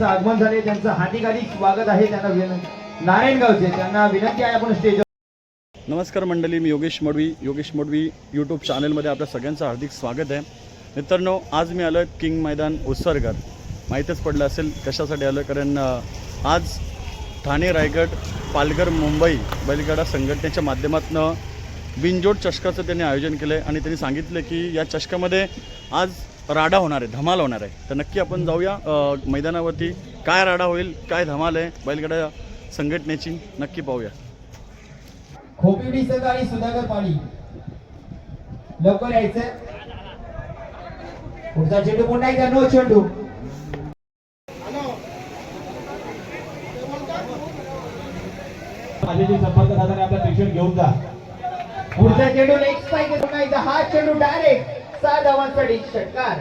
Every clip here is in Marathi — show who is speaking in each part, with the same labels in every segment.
Speaker 1: यांचं आगमन झाले त्यांचं हार्दिक हार्दिक स्वागत आहे त्यांना नारायणगावचे त्यांना विनंती आहे आपण स्टेज
Speaker 2: नमस्कार मंडळी मी योगेश मडवी. योगेश मडवी यूट्यूब चॅनलमध्ये आपल्या सगळ्यांचं हार्दिक स्वागत आहे. मित्रांनो आज मी आलो आहे किंग मैदान उत्सर्गर माहीतच पडलं असेल कशासाठी आलं कारण आज ठाणे रायगड पालघर मुंबई बैलगाडा संघटनेच्या माध्यमातून बिनजोड चषकाचं त्यांनी आयोजन केलं आहे आणि त्यांनी सांगितलं की या चषकामध्ये आज राडा होणार आहे धमाल होणार आहे. तर नक्की आपण जाऊया मैदानावरती. काय राडा होईल काय धमाल आहे बैलगाडा संघटनेची नक्की पाहूया.
Speaker 1: खोपी संघ आणि सुधाकर पाणी. लवकर यायचं पुढचा चेंडू पुन्हा एकदा नो चेंडू.
Speaker 3: आलेली संपर्क साधने आपला पेशंट घेऊन जा.
Speaker 1: पुढचा चेंडू नेक्स्ट पाहिजे हा चेंडू डायरेक्ट सहा धावांचा डिक षटकार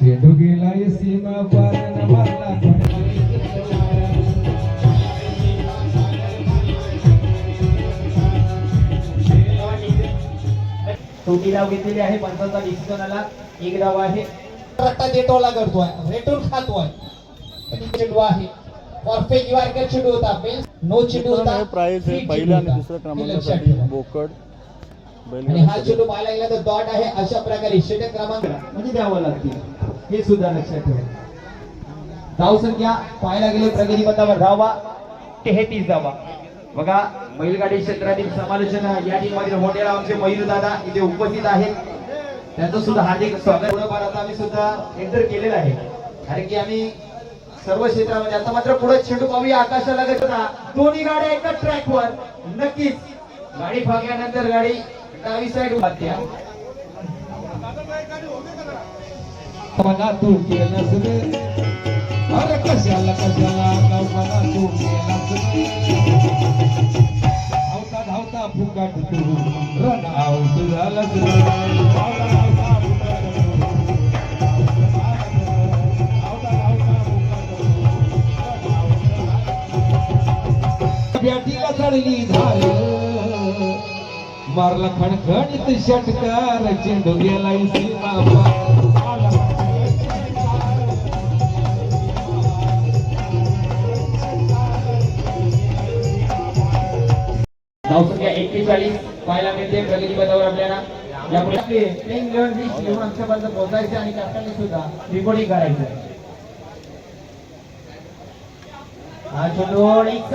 Speaker 3: चेंडू गेलाय सीमा पार मारला
Speaker 1: छोटी धाव घेतलेली आहे पंचाचा डिसिजन आला. एक धाव आहे. रट्टा देटोला करतोय रेटून खातोय. चेंडू आहे. परफेक्ट युआरकर चेंडू होता. नो चेंडू होता.
Speaker 2: हे आहे
Speaker 1: free
Speaker 2: पहिल्या आणि दुसऱ्या
Speaker 1: लक्षात
Speaker 2: क्रमांकासाठी. बोकड.
Speaker 1: आणि हा चेंडू पाहायला गेला तर डॉट आहे अशा प्रकारे षटक क्रमांक म्हणजे द्यावं लागतील. हे सुद्धा लक्षात ठेवा. धाव संख्या पाहायला गेले प्रगती पथावर धावा. तेहतीस धावा. बघा बैलगाडी क्षेत्रातील समालोचन या टीम मधील मोठे आमचे मयूर दादा इथे उपस्थित आहेत. त्यांचं सुद्धा हार्दिक स्वागत. थोडंफार आता आम्ही सुद्धा एंटर केलेलं आहे. कारण की आम्ही सर्व क्षेत्रामध्ये आता मात्र पुढे चेंडू पाहूया. आकाशाला होता. दोन्ही गाड्या एका ट्रॅकवर नक्कीच. गाडी फागल्यानंतर गाडी डावी साईड द्या
Speaker 3: मना तू केलं सगळे अरे कशाला कशाला कल्पना तू केला धावता धावता फुकाट तू रन आउट झाला. बॅटीला चढली मारला खणखणीत षटकार चेंडू गेलाय सीमा पार.
Speaker 1: एक्केचाळीस पाहायला मिळते प्रगती आपल्याला. यापुढे आणि कॅप्टनने सुद्धा रिपोर्टिंग करायचं. हा चेंडू एक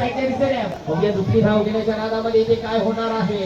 Speaker 1: दुसरी धाव घेण्याच्या नादामध्ये इथे काय होणार आहे?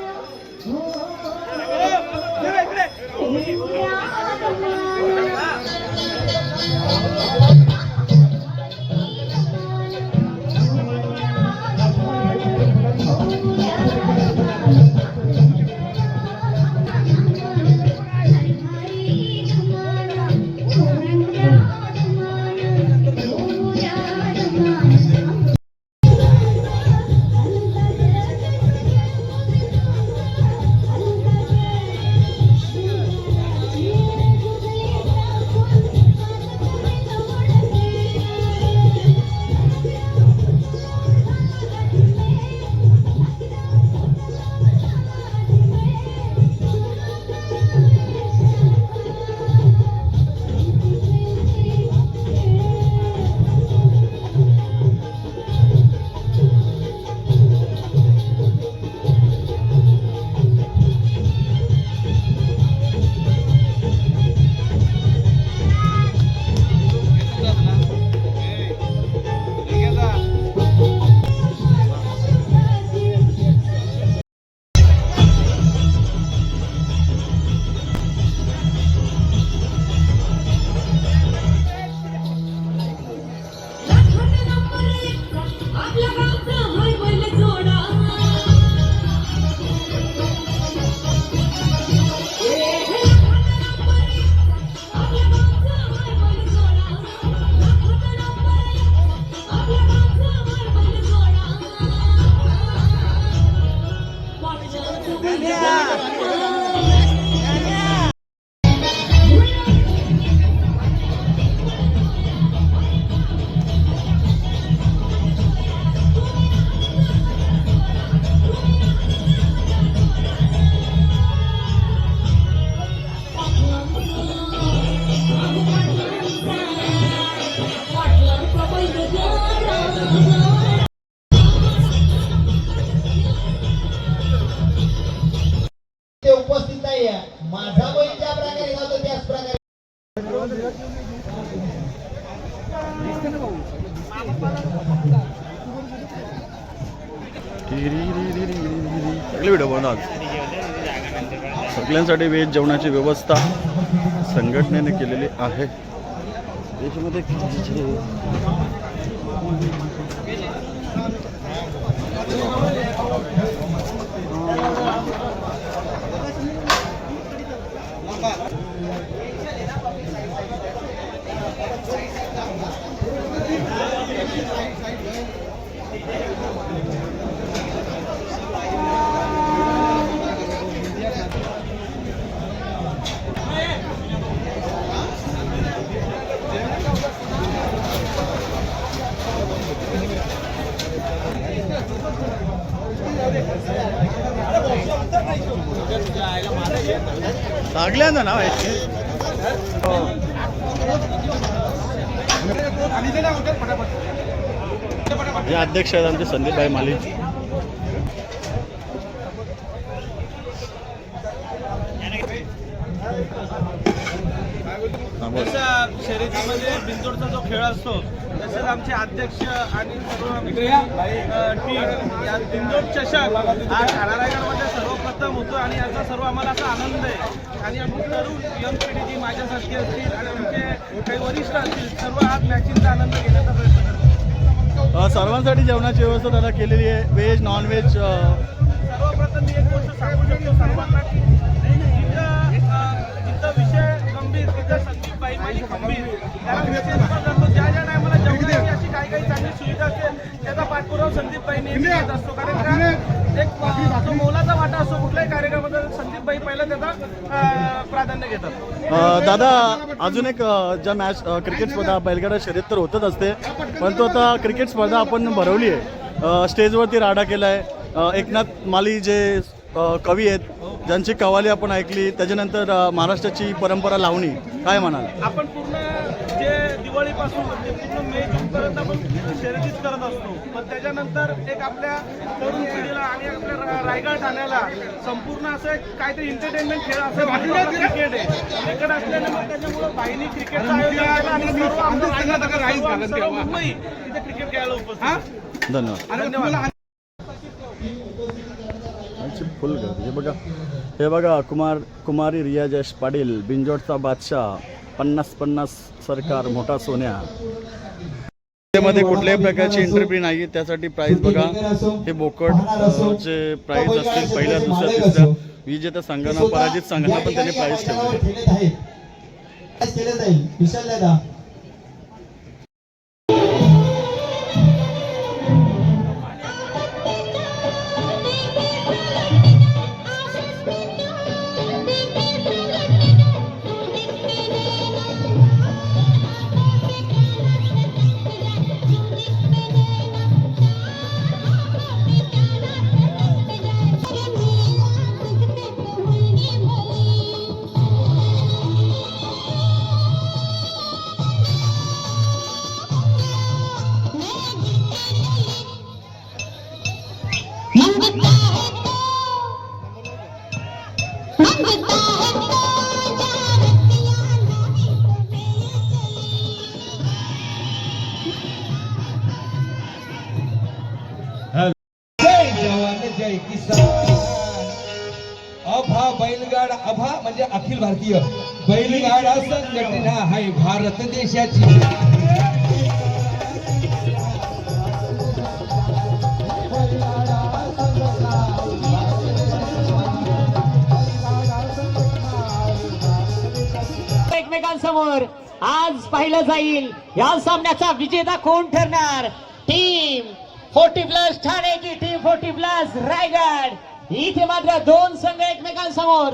Speaker 2: सगळ्यांसाठी वेज जेवणाची व्यवस्था संघटनेने केलेली आहे. देशामध्ये नाव ना हे अध्यक्ष आहेत आमचे संदीपभाई माली
Speaker 4: शर्यतीमध्ये बिंदोडचा जो खेळ असतो तसेच आमचे अध्यक्ष आणि सर्व आमची, अ, टीम या बिंदोड चषक हा ठाणारायगडमध्ये सर्वप्रथम होतो आणि याचा सर्व आम्हाला असा आनंद आहे. आणि आमची तरुण यंग पिढी जी माझ्यासारखी असतील आणि आमचे काही वरिष्ठ असतील सर्व आज मॅचिंगचा आनंद घेण्याचा प्रयत्न करतात
Speaker 2: अ, सर्वांसाठी जेवणाची व्यवस्था त्याला केलेली आहे. व्हेज नॉन व्हेज
Speaker 4: सर्वप्रथम मी एक गोष्ट सांगू शकतो सर्वांना की जिथं विषय गंभीर तिथं संदीप बाई माझी गंभीर कारण काही काही चांगली सुविधा त्याचा पाठपुरावा संदीप बाई नेहमी करत असतो कारण का? एक जो मोलाचा वाटा असतो कुठल्याही कार्यक्रमात संदीप बाई पहिला त्याचा प्राधान्य घेतात.
Speaker 2: दादा अजून एक ज्या मॅच क्रिकेट स्पर्धा बैलगाडा शर्यत तर होतच असते परंतु आता क्रिकेट स्पर्धा आपण भरवली आहे. स्टेजवरती राडा केला आहे एकनाथ माली जे अ, कवी आहेत ज्यांची कवाली आपण ऐकली त्याच्यानंतर अ, महाराष्ट्राची परंपरा लावणी काय म्हणाल?
Speaker 4: आपण पूर्ण जे दिवाळीपासून जूनपर्यंत आपण शर्यतीच करत असतो. पण त्याच्यानंतर एक आपल्या तरुण पिढीला आणि आपल्या रायगड ठाण्याला संपूर्ण असं एक काहीतरी एंटरटेनमेंट खेळ असं क्रिकेट आहे. क्रिकेट असल्याने मग त्याच्यामुळे बाईनी क्रिकेटचं आयोजन केलं आणि सर्व आमचं रायगड, सर्व- सर्व मुंबई तिथे क्रिकेट खेळायला उपस्थित
Speaker 2: धन्यवाद.
Speaker 4: धन्यवाद.
Speaker 2: फुल गर्दी. हे बघा हे बघा कुमार कुमारी रिया जयेश पाटील बिंजोडचा बादशाह पन्नास पन्नास सरकार मोठा सोन्या. मध्ये कुठल्याही प्रकारची एंट्री नाही त्यासाठी प्राइस बघा. हे बोकड चे प्राइस असतील पहिल्या दुसऱ्या तिसऱ्या विजेत्या संघांना पराजित संघांना पण त्यांनी प्राइस ठेवले
Speaker 3: अखिल भारतीय बैलगाडा संघटना आहे. भारत देशाची.
Speaker 5: एकमेकांसमोर आज पाहिलं जाईल. या सामन्याचा विजेता कोण ठरणार? टीम फोर्टी प्लस ठाणे की टीम फोर्टी प्लस रायगड. इथे मात्र दोन संघ एकमेकांसमोर.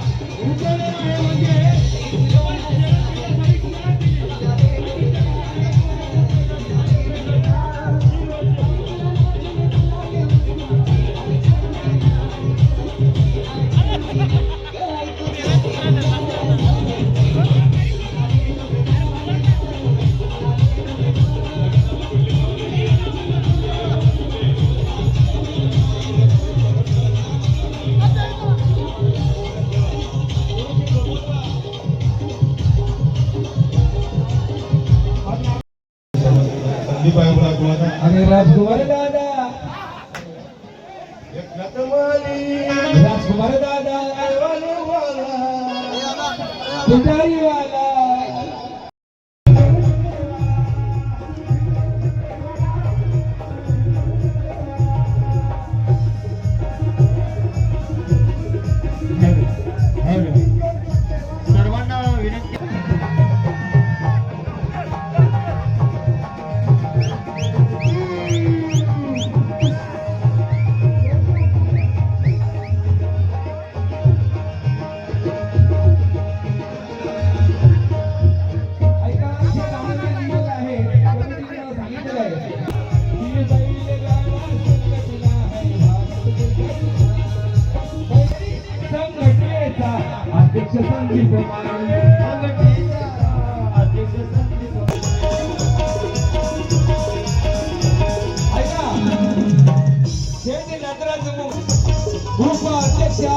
Speaker 3: claps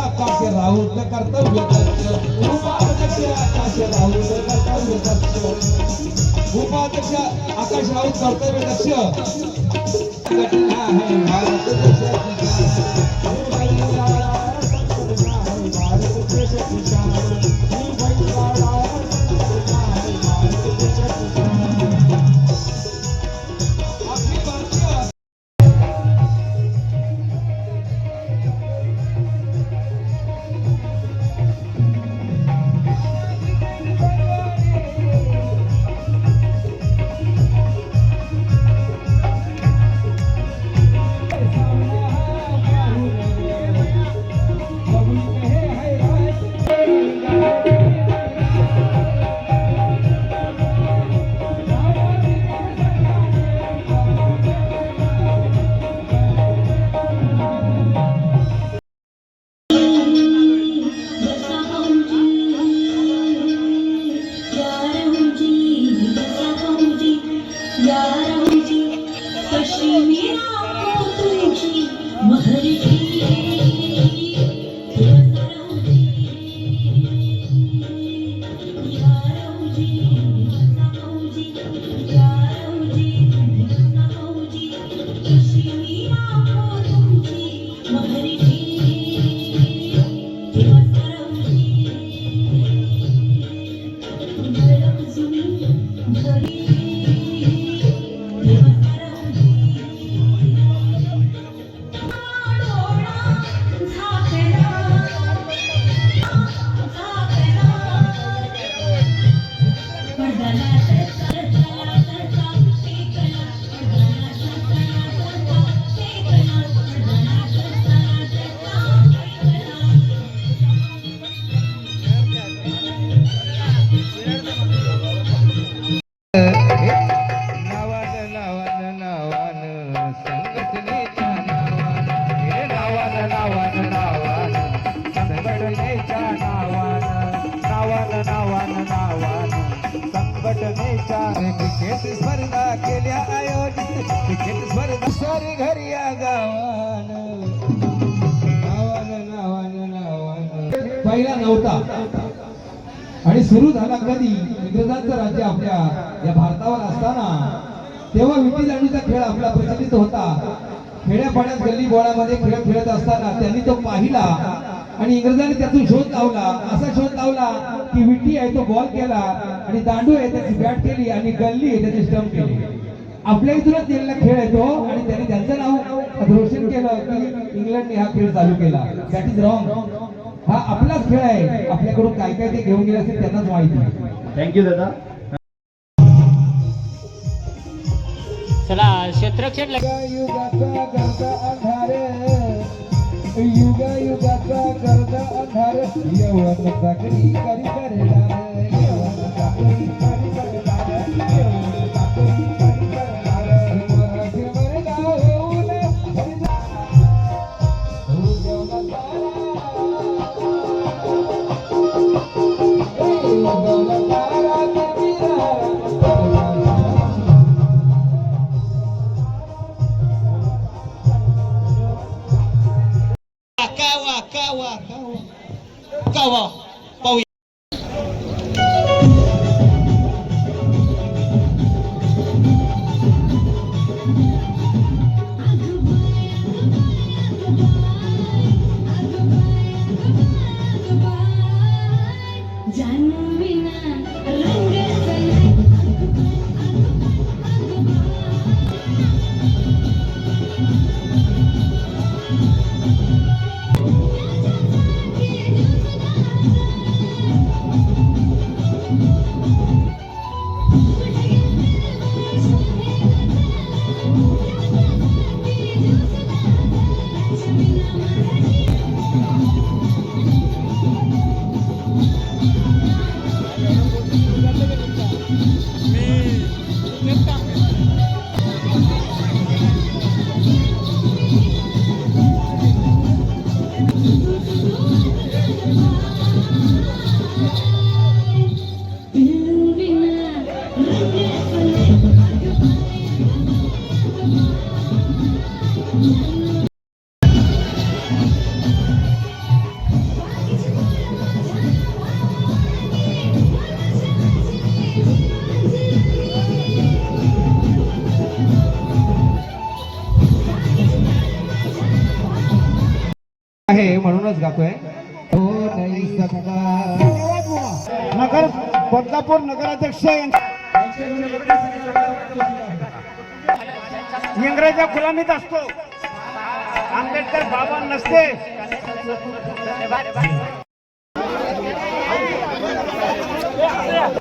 Speaker 3: आकाश राऊत कर्तव्य उपाध्यक्ष आकाश राऊत कर्तव्य दक्ष उपाध्यक्ष आकाश राऊत कर्तव्य दक्ष घटना है भारत देशाची नव्हता. आणि सुरू झाला कधी? इंग्रजांचं राज्य आपल्या या भारतावर असताना. तेव्हा विटी दांडीचा खेळ आपला प्रचलित होता. खेड्यापाड्यात गल्ली बोळामध्ये खेळ खेळत असताना त्यांनी तो पाहिला आणि इंग्रजांनी त्यातून शोध लावला. असा शोध लावला की विटी आहे तो बॉल केला आणि दांडू आहे त्याची बॅट केली आणि गल्ली आहे त्याची स्टम्प केली. आपल्या इथूनच दिलेला खेळ आहे तो आणि त्यांनी त्यांचं नाव रोशन केलं की इंग्लंडने हा खेळ चालू केला. दॅट इज रॉंग हा आपलाच खेळ आहे. आपल्याकडून काय काय ते घेऊन गेले असेल त्यांनाच माहिती
Speaker 1: थँक्यू दादा.
Speaker 5: चला क्षेत्रक्षण लग-
Speaker 3: युगाचा अंधार. युगा युगाचा गर्द अंधार. यवन करी करणार यवन
Speaker 5: कावा कावा कावा कावा
Speaker 3: म्हणूनच गातोय. हो नाही
Speaker 6: नगर बदलापूर नगराध्यक्ष इंग्रजा गुलामीत असतो. आंबेडकर बाबा नसते.
Speaker 2: हात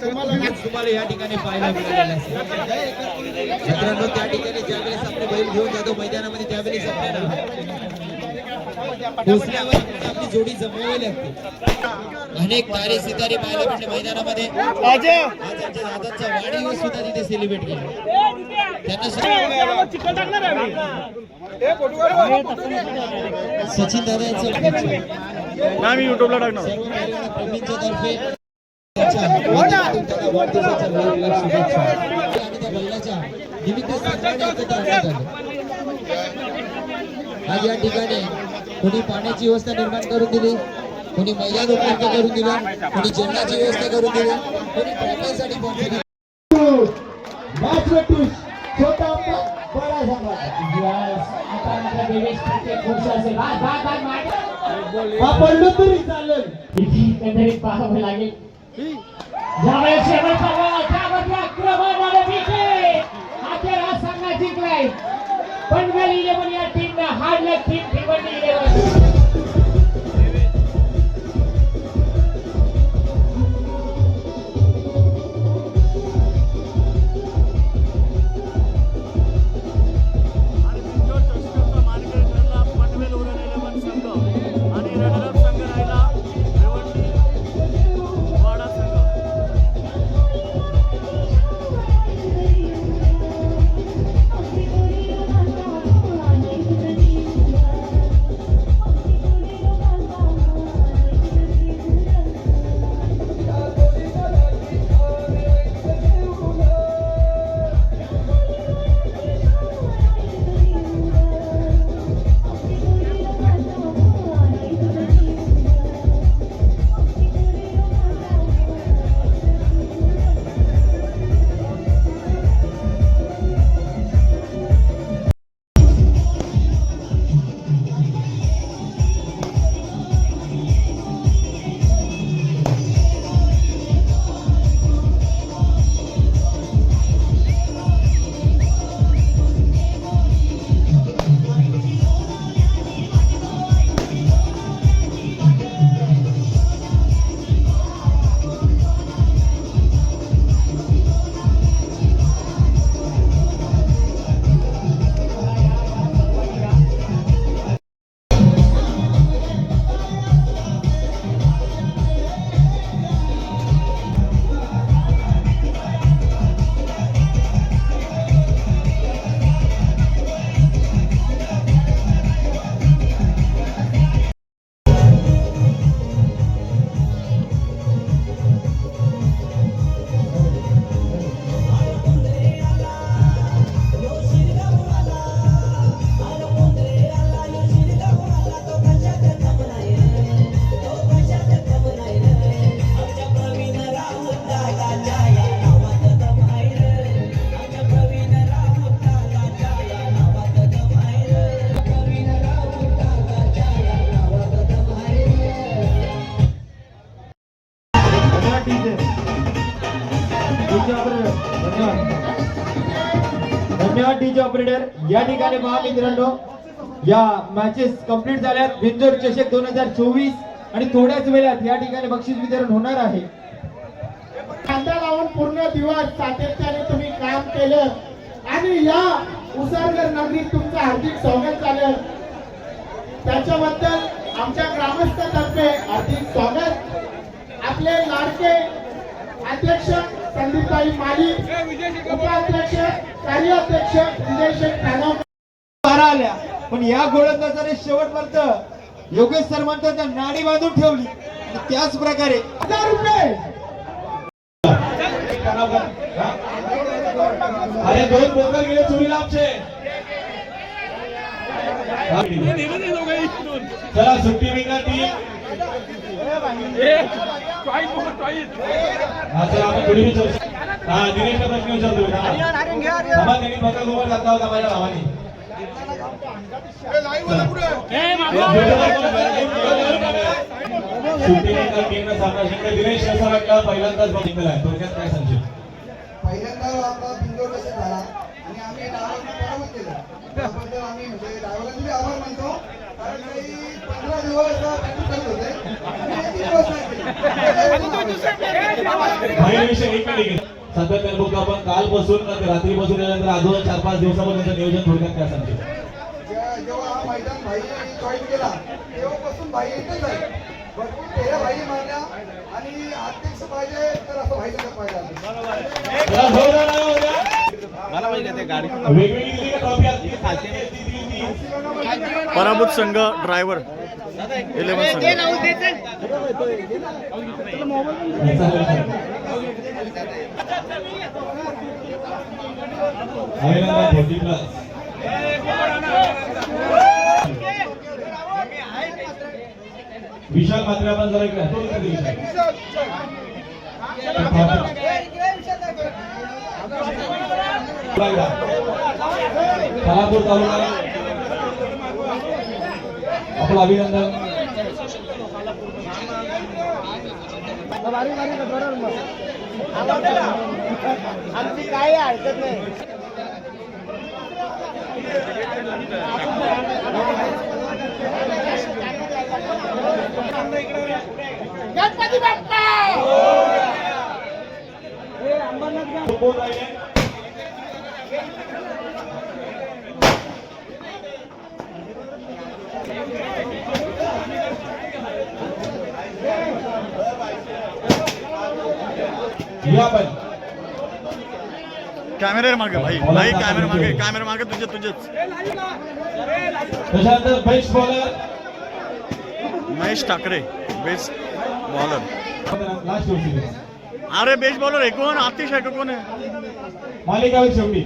Speaker 1: तुम्हाला या ठिकाणी पाहायला मिळालेलं असेल मित्रांनो त्या ठिकाणी ज्यावेळेस आपले बैल घेऊन जातो मैदानामध्ये त्यावेळेस आपल्याला पोचल्यावर आपली जोडी जमवावी लागते. अनेक तारे सितारे पाहायला भेटले मैदानामध्ये. आज आमच्या दादांचा वाढदिवस सुद्धा तिथे सेलिब्रेट केला. त्यांना सचिन दादा यांचं
Speaker 2: मी युट्यूबला टाकणार.
Speaker 1: प्रवीणच्या तर्फे आज या ठिकाणी कोणी पाण्याची व्यवस्था निर्माण करून दिली कोणी मैदान उपलब्ध करून दिलं कोणी जेवणाची व्यवस्था करून दिली कोणी ट्रॅव्हलसाठी पोहोचली छोटा तरी चालेल
Speaker 5: एकंदरीत पाहावं लागेल ज्यावेळेस शेवटचा बॉल त्यावरती आक्रमण आलं विखे अखेर हा सामना जिंकलाय पनवेल इलेव्हन या टीमनं हारलं टीम भिवंडी इलेव्हन
Speaker 1: ऑपरेटर या ठिकाणी पहा मित्रांनो या मॅचेस कंप्लीट झाल्यात. विंजोर चषक दोन हजार चोवीस
Speaker 7: आणि थोड्याच वेळात या ठिकाणी बक्षीस वितरण होणार आहे.
Speaker 8: कांदा लावून पूर्ण दिवस सातत्याने तुम्ही काम केलं. आणि या उसारगर नगरीत तुमचं हार्दिक स्वागत झालं. त्याच्याबद्दल आमच्या ग्रामस्थातर्फे हार्दिक स्वागत. आपले लाडके अध्यक्ष संदीपभाई माली उपाध्यक्ष कार्याध्यक्ष विजय ठाणवकर
Speaker 7: बारा आल्या पण या गोलंदाजाने शेवटपर्यंत योगेश सर म्हणतात त्या नाडी बांधून ठेवली. आणि त्याच प्रकारे
Speaker 8: हजार रुपये.
Speaker 7: अरे दोन पोकर गेले चोरीला आमचे चला सुट्टी विकणार दिनेश कसा वाटला? पहिल्यांदाच बघितला थोडक्यात काय सांगशील?
Speaker 9: पहिल्यांदा आमचा बिंदू कसे झाला आणि आम्ही ड्रायव्हरला बरोबर केलं त्याबद्दल आम्ही म्हणजे ड्रायव्हरला तुम्ही आभार मानतो. कारण काही पंधरा दिवस प्रॅक्टिस करत होते आणि एक दिवस नाही केली.
Speaker 7: फायनलविषयी एक मिनिट घे. सातत्याने बघतो आपण कालपासून तर रात्रीपासून त्याच्यानंतर अजून चार पाच दिवसापर्यंत नियोजन थोडक्यात काय सांगशील
Speaker 9: जे- जेव्हा हा मैदान भाई जॉईन केला तेव्हापासून भाई इथेच आहे भरपूर भाई मारल्या आणि अध्यक्ष पाहिजे तर असं पाहिजे.
Speaker 7: वेगवेगळी
Speaker 2: पराभूत संघ ड्रायव्हर इलेव्हन संघ.
Speaker 7: विशाल मात्र आपण जरा इकडे विशाल तालुका आपलं अभिनंदन.
Speaker 8: आमची काही हरकत नाही गणपती बाप्पा
Speaker 7: कोण या
Speaker 2: कॅमेरे मागे भाई. भाई कॅमेरा मागे कॅमेरा मागे तुझे तुझेच.
Speaker 7: त्याच्यानंतर best bowler
Speaker 2: Mahesh Thakre best bowler अरे बेस्ट बॉलर आहे कोण? आतिश आहे का कोण आहे?
Speaker 7: मालिकावीर शेवटी.